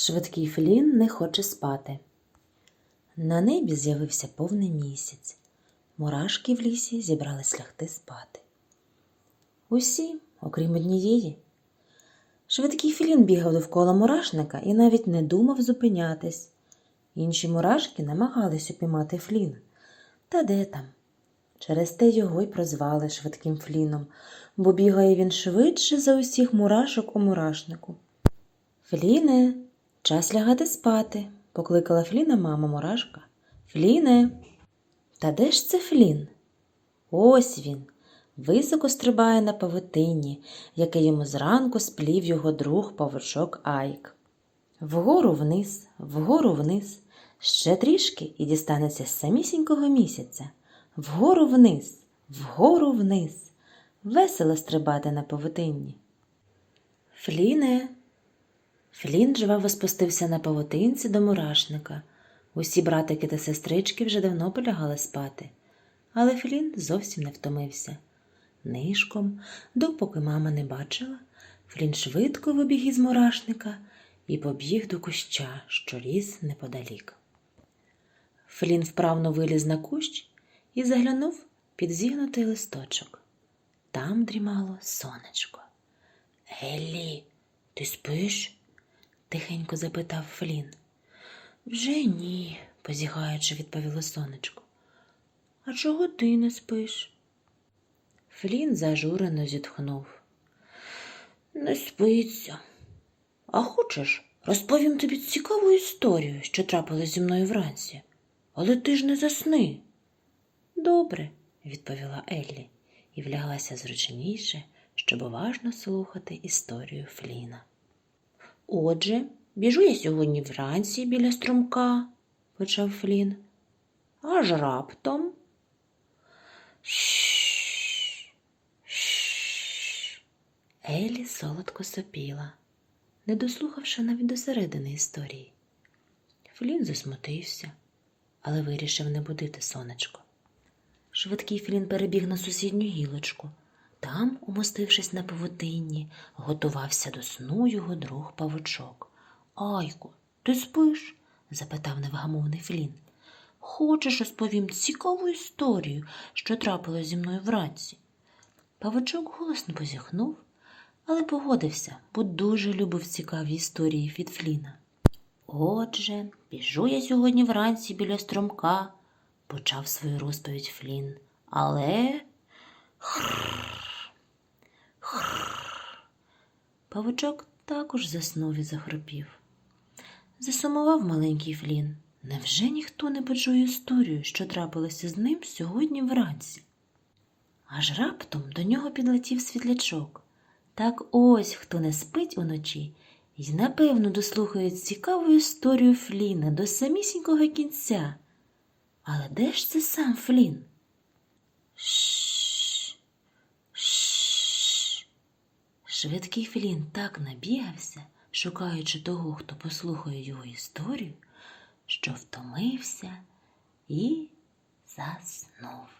Швидкий Флін не хоче спати. На небі з'явився повний місяць. Мурашки в лісі зібрались лягти спати. Усі, окрім однієї. Швидкий Флін бігав довкола мурашника і навіть не думав зупинятись. Інші мурашки намагались упіймати Фліна. Та де там? Через те його й прозвали швидким Фліном, бо бігає він швидше за усіх мурашок у мурашнику. Фліне, час лягати спати, покликала Фліна мама мурашка. Фліне. Та де ж це Флін? Ось він. Високо стрибає на павутинні, яке йому зранку сплів його друг павучок Айк. Вгору вниз, вгору вниз, ще трішки і дістанеться з самісінького місяця. Вгору вниз, вгору вниз. Весело стрибати на павутинні. Фліне. Флін жваво спустився на павутинці до мурашника. Усі братики та сестрички вже давно полягали спати, але Флін зовсім не втомився. Нишком, допоки мама не бачила, Флін швидко вибіг із мурашника і побіг до куща, що ріс неподалік. Флін вправно виліз на кущ і заглянув під зігнутий листочок. Там дрімало сонечко. Еллі, ти спиш? Тихенько запитав Флін. Вже ні, позіхаючи, відповіло сонечко. А чого ти не спиш? Флін зажурено зітхнув. Не спиться. А хочеш, розповім тобі цікаву історію, що трапилась зі мною вранці. Але ти ж не засни. Добре, відповіла Еллі і вляглася зручніше, щоб уважно слухати історію Фліна. Отже, біжу я сьогодні вранці біля струмка, почав Флін. Аж раптом. Елі солодко сопіла, не дослухавши навіть до середини історії. Флін засмутився, але вирішив не будити сонечко. Швидкий Флін перебіг на сусідню гілочку. Там, умостившись на павутинні, готувався до сну його друг павучок. Айку, ти спиш? запитав невгамовний Флін. Хочеш, розповім цікаву історію, що трапилось зі мною вранці. Павучок голосно позіхнув, але погодився, бо дуже любив цікаві історії від Фліна. Отже, біжу я сьогодні вранці біля струмка, почав свою розповідь Флін. Але. Павучок також заснув і захропів. Засумував маленький Флін. Невже ніхто не почує історію, що трапилося з ним сьогодні вранці? Аж раптом до нього підлетів світлячок. Так ось хто не спить уночі і напевно дослухає цікаву історію Фліна до самісінького кінця. Але де ж це сам Флін? Швидкий Флін так набігався, шукаючи того, хто послухає його історію, що втомився і заснув.